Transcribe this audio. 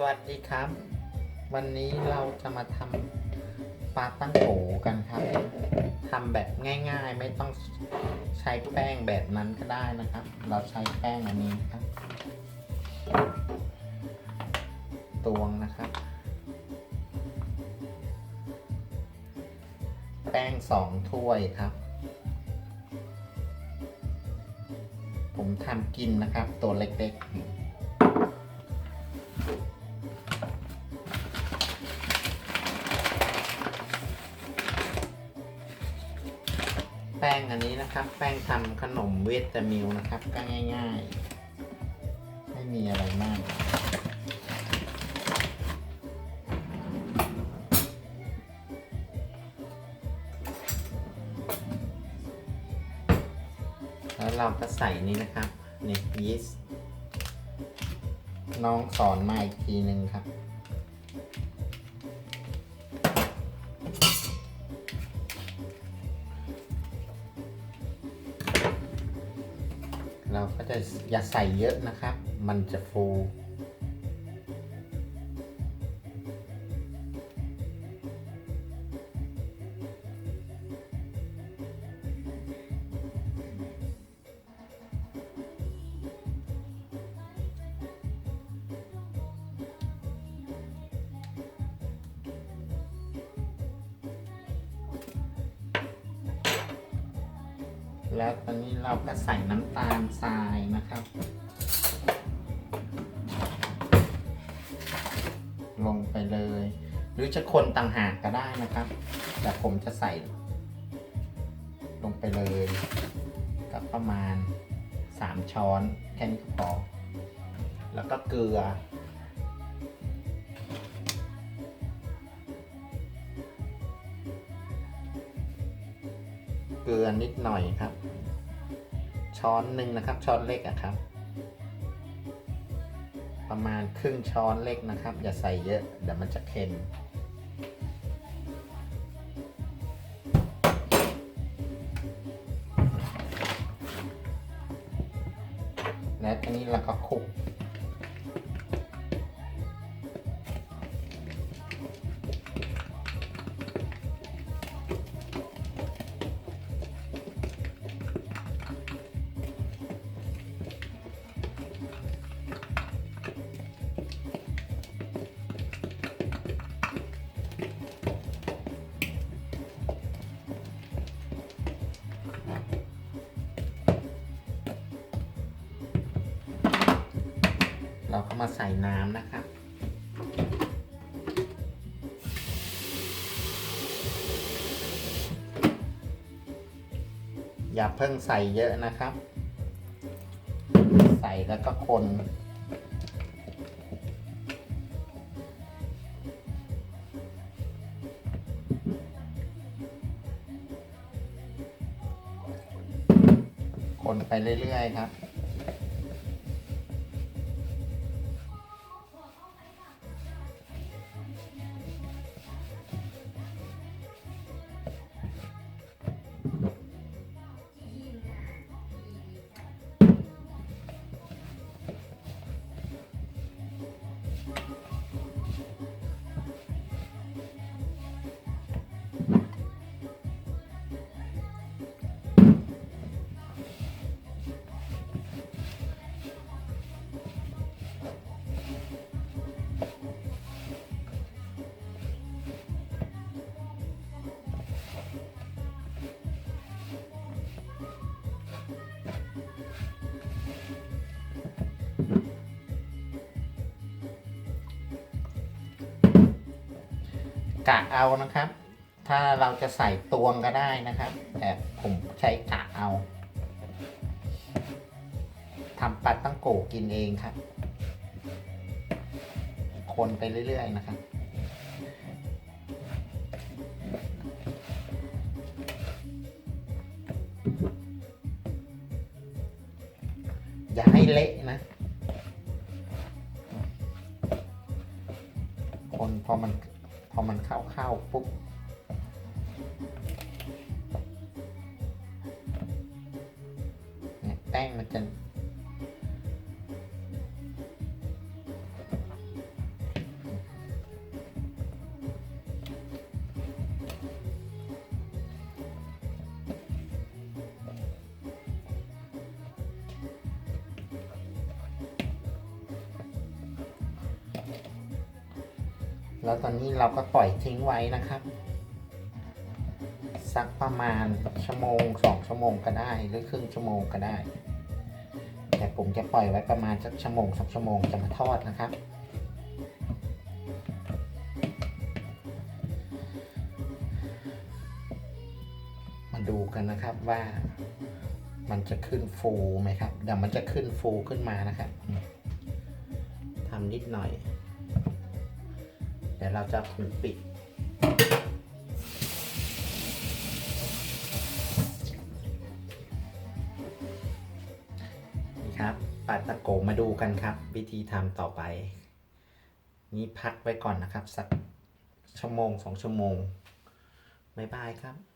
สวัสดีครับ วันนี้เราจะมาทำปลาตั้งโกกันครับทำแบบง่ายๆ ไม่ต้องใช้แป้งแบบนั้นก็ได้นะครับ เราใช้แป้งอันนี้ครับ ตวงนะครับ แป้งสองถ้วยครับ ผมทำกินนะครับตัวเล็กๆ แป้งอันนี้นะครับ แป้งทำขนมเวตามิลนะครับ ก็ง่าย ๆ ไม่มีอะไรมากแล้วเราก็ใส่นี่นะครับนี่ยีสต์น้องสอนมาอีกทีหนึ่งครับ เราก็จะอย่าใส่เยอะนะครับ มันจะฟู แล้วตอนนี้เราก็ใส่น้ำตาลทรายนะครับ ลงไปเลย หรือจะคนต่างหากก็ได้นะครับ แต่ผมจะใส่ ลงไปเลยกับประมาณ 3 ช้อนแค่นี้ก็พอ แล้วก็เกลือ กลือนิดหน่อยครับ ช้อนหนึ่งนะครับ ช้อนเล็กอะครับ ประมาณครึ่งช้อนเล็กนะครับ อย่าใส่เยอะเดี๋ยวมันจะเค็มและทีนี้เราก็คลุก มาใส่น้ำนะครับอย่าเพิ่งใส่เยอะนะครับ ใส่แล้วก็คนคนไปเรื่อยๆครับ กะเอานะครับ ถ้าเราจะใส่ตวงก็ได้นะครับ แต่ผมใช้กะเอาทำปลาตั้งโกกินเองครับ คนไปเรื่อย ๆ นะครับ อย่าให้เละนะ คนพอมัน อมันเข้าเข้าๆปุ๊บเนี่ยแป้งมันจะ แล้วตอนนี้เราก็ปล่อยทิ้งไว้นะครับ สักประมาณชั่วโมงสองชั่วโมงก็ได้หรือครึ่งชั่วโมงก็ได้ แต่ผมจะปล่อยไว้ประมาณสักชั่วโมงสองชั่วโมงจะมาทอดนะครับมาดูกันนะครับว่ามันจะขึ้นฟูไหมครับเดี๋ยวมันจะขึ้นฟูขึ้นมานะครับทำนิดหน่อย เดี๋ยวเราจะถึงปิด นี่ครับปาตะโกมาดูกันครับ วิธีทำต่อไป นี่พักไว้ก่อนนะครับ สักชั่วโมงสองชั่วโมง บ๊ายบายครับ